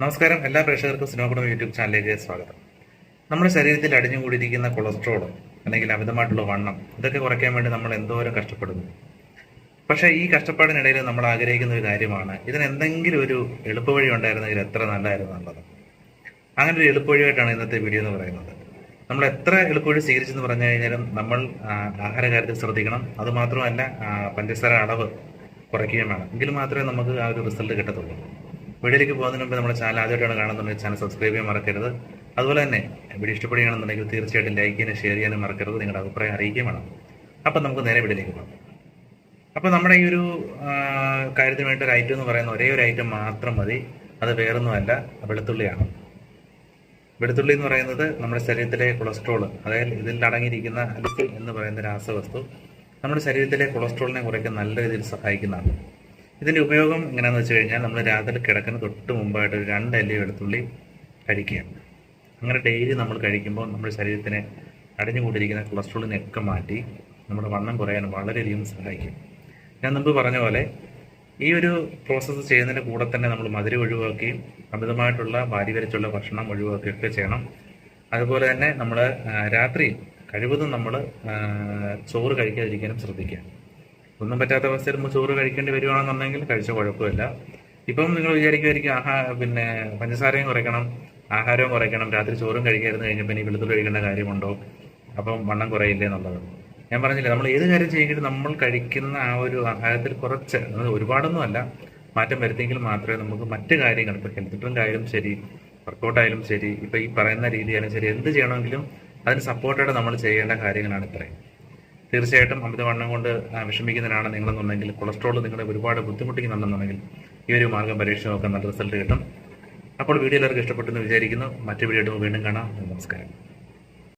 നമസ്കാരം. എല്ലാ പ്രേക്ഷകർക്കും സിനിമ കുടുംബ യൂട്യൂബ് ചാനലിലേക്ക് സ്വാഗതം. നമ്മുടെ ശരീരത്തിൽ അടിഞ്ഞുകൂടിയിരിക്കുന്ന കൊളസ്ട്രോൾ അല്ലെങ്കിൽ അമിതമായിട്ടുള്ള വണ്ണം ഇതൊക്കെ കുറയ്ക്കാൻ വേണ്ടി നമ്മൾ എന്തോരം കഷ്ടപ്പെടുന്നു? പക്ഷേ ഈ കഷ്ടപ്പാടിനിടയിൽ നമ്മൾ ആഗ്രഹിക്കുന്ന ഒരു കാര്യമാണ്. ഇതിന് എന്തെങ്കിലും ഒരു എളുപ്പവഴി ഉണ്ടായിരുന്നെങ്കിൽ എത്ര നല്ലതായിരുന്നു അങ്ങനെ ഒരു എളുപ്പവഴിയായിട്ടാണ് ഇന്നത്തെ വീഡിയോ എന്ന് പറയുന്നത്. നമ്മൾ എത്ര എളുപ്പവഴി സ്വീകരിച്ചെന്ന് പറഞ്ഞു കഴിഞ്ഞാലും നമ്മൾ ആഹാര കാര്യത്തിൽ ശ്രദ്ധിക്കണം. അതുമാത്രമല്ല പഞ്ചസാര അളവ് കുറയ്ക്കുകയും വേണം. എങ്കിൽ മാത്രമേ നമുക്ക് ആ ഒരു റിസൾട്ട് കിട്ടത്തുള്ളൂ. വീഡിയോയിലേക്ക് പോകുന്നതിന് മുമ്പ് നമ്മുടെ ചാനൽ ആദ്യമായിട്ടാണ് കാണുന്നുണ്ടെങ്കിൽ ചാനൽ സബ്സ്ക്രൈബ് ചെയ്യാൻ മറക്കരുത്. അതുപോലെ തന്നെ വീഡിയോ ഇഷ്ടപ്പെടുകയാണെന്നുണ്ടെങ്കിൽ തീർച്ചയായിട്ടും ലൈക്ക് ചെയ്യാനും ഷെയർ ചെയ്യാനും മറക്കരുത്. നിങ്ങളുടെ അഭിപ്രായം അറിയിക്കുകയും വേണം. അപ്പം നമുക്ക് നേരെ വീഡിയോയിലേക്ക് പോകാം. അപ്പം നമ്മുടെ ഈ ഒരു കാര്യത്തിന് വേണ്ടി ഒരു ഐറ്റം എന്ന് പറയുന്ന ഒരേ ഒരു ഐറ്റം മാത്രം മതി. അത് വേറൊന്നുമല്ല വെളുത്തുള്ളിയാണ്. വെളുത്തുള്ളി എന്ന് പറയുന്നത് നമ്മുടെ ശരീരത്തിലെ കൊളസ്ട്രോൾ അതായത് ഇതിൽ അടങ്ങിയിരിക്കുന്ന അലിസിൻ എന്ന് പറയുന്ന രാസവസ്തു നമ്മുടെ ശരീരത്തിലെ കൊളസ്ട്രോളിനെ കുറയ്ക്കാൻ നല്ല രീതിയിൽ സഹായിക്കുന്നതാണ്. ഇതിന്റെ ഉപയോഗം എങ്ങനെയാണെന്ന് വെച്ച് കഴിഞ്ഞാൽ നമ്മൾ രാത്രി കിടക്കുന്ന തൊട്ട് മുമ്പായിട്ട് ഒരു രണ്ട് അല്ലി വെളുത്തുള്ളി കഴിക്കുക അങ്ങനെ ഡെയിലി നമ്മൾ കഴിക്കുമ്പോൾ നമ്മുടെ ശരീരത്തിനെ അടിഞ്ഞുകൂടിയിരിക്കുന്ന കൊളസ്ട്രോളിനെയൊക്കെ മാറ്റി നമ്മുടെ വണ്ണം കുറയാൻ വളരെയധികം സഹായിക്കും. ഞാൻ മുമ്പ് പറഞ്ഞ പോലെ ഈ ഒരു പ്രോസസ്സ് ചെയ്യുന്നതിന്റെ കൂടെ തന്നെ നമ്മൾ മധുരം ഒഴിവാക്കുകയും അമിതമായിട്ടുള്ള വാരിവരച്ചുള്ള ഭക്ഷണം ഒഴിവാക്കുകയൊക്കെ ചെയ്യണം. അതുപോലെ തന്നെ നമ്മൾ രാത്രി കഴിവതും നമ്മൾ ചോറ് കഴിക്കാതിരിക്കാനും ശ്രദ്ധിക്കുക. ഒന്നും പറ്റാത്ത അവസ്ഥയിൽ നമ്മൾ ചോറ് കഴിക്കേണ്ടി വരുവാണെന്നുണ്ടെങ്കിൽ കഴിച്ച കുഴപ്പമില്ല. ഇപ്പം നിങ്ങൾ വിചാരിക്കുമായിരിക്കും ആഹാ പിന്നെ പഞ്ചസാരയും കുറയ്ക്കണം ആഹാരവും കുറയ്ക്കണം രാത്രി ചോറും കഴിക്കാതിരുന്ന് കഴിഞ്ഞപ്പോൾ ഇനി വെളുത്തുള്ളി കഴിക്കേണ്ട കാര്യമുണ്ടോ? അപ്പം വണ്ണം കുറയില്ലേ എന്നുള്ളത്. ഞാൻ പറഞ്ഞില്ല നമ്മൾ ഏത് കാര്യം ചെയ്യുമെങ്കിലും നമ്മൾ കഴിക്കുന്ന ആ ഒരു ആഹാരത്തിൽ കുറച്ച് ഒരുപാടൊന്നും അല്ല മാറ്റം വരുത്തിയെങ്കിൽ മാത്രമേ നമുക്ക് മറ്റു കാര്യങ്ങൾ ഇപ്പോൾ ഹെൽത്ത് ഡ്രിങ്ക് ആയാലും ശരി വർക്കൗട്ട് ആയാലും ശരി ഇപ്പോൾ ഈ പറയുന്ന രീതിയായാലും ശരി എന്ത് ചെയ്യണമെങ്കിലും അതിന് സപ്പോർട്ടായിട്ട് നമ്മൾ ചെയ്യേണ്ട കാര്യങ്ങളാണ് ഇത്രയും. തീർച്ചയായിട്ടും അമിതവണ്ണം കൊണ്ട് വിഷമിക്കുന്നതിനാണ് നിങ്ങളെന്നുണ്ടെങ്കിൽ കൊളസ്ട്രോൾ നിങ്ങളെ ഒരുപാട് ബുദ്ധിമുട്ടിക്കുന്നുണ്ടെന്നുണ്ടെങ്കിൽ ഈ ഒരു മാർഗം പരീക്ഷ നോക്കാൻ നല്ല റിസൾട്ട് കിട്ടും. അപ്പോൾ വീഡിയോ എല്ലാവർക്കും ഇഷ്ടപ്പെട്ടെന്ന് വിചാരിക്കുന്നു. മറ്റു വീഡിയോ വീണ്ടും കാണാം. നമസ്കാരം.